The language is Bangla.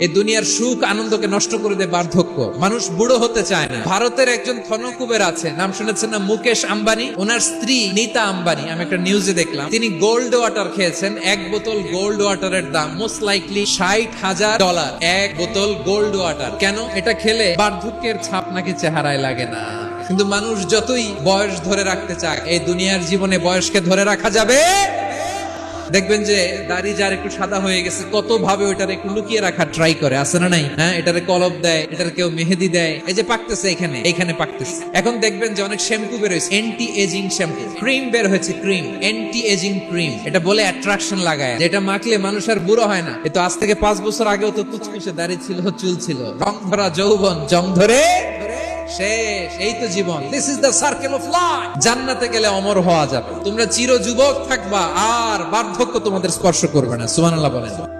এই দুনিয়ার সুখ আনন্দকে নষ্ট করে দেয় বার্ধক্য। মানুষ বুড়ো হতে চায় না। ভারতের একজন আছে, নাম শুনেছেন না? মুকেশ আম্বানি। ওনার স্ত্রী আম্বানি, আমি একটা নিউজে দেখলাম। তিনি গোল্ড ওয়াটার খেয়েছেন। এক বোতল গোল্ড ওয়াটারের দাম মোস্ট লাইকলি ষাট হাজার ডলার এক বোতল গোল্ড ওয়াটার কেন? এটা খেলে বার্ধক্যের ছাপ নাকি চেহারায় লাগে না। কিন্তু মানুষ যতই বয়স ধরে রাখতে চায় এই দুনিয়ার জীবনে বয়সকে ধরে রাখা যাবে দেখবেন যে দাড়ি যার একটু সাদা হয়ে গেছে, কত ভাবে ওইটার একটু লুকিয়ে রাখার ট্রাই করে, আছে না নাই? হ্যাঁ এটারে কলব দেয়, এটার কেউ মেহেদি দেয়, এই যে পাকতেছে এখানে এখানে পাকতেছে। এখন দেখবেন যে অনেক শ্যাম্পু বের হয়েছে এন্টি এজিং শ্যাম্পু ক্রিম বের হয়েছে ক্রিম এন্টি এজিং ক্রিম এটা বলে অ্যাট্রাকশন লাগায়, যেটা মাখলে মানুষ আর বুড়ো হয় না। এ তো আজ থেকে পাঁচ বছর আগেও তো কুচকুচে দাড়ি ছিল, চুল ছিল, রং ধরা যৌবন, জং ধরে শেষ, এই তো জীবন। This is the circle of life জান্নাতে গেলে অমর হওয়া যাবে। তোমরা চির যুবক থাকবা, আর বার্ধক্য তোমাদের স্পর্শ করবে না। সুবহানাল্লাহ বলেন।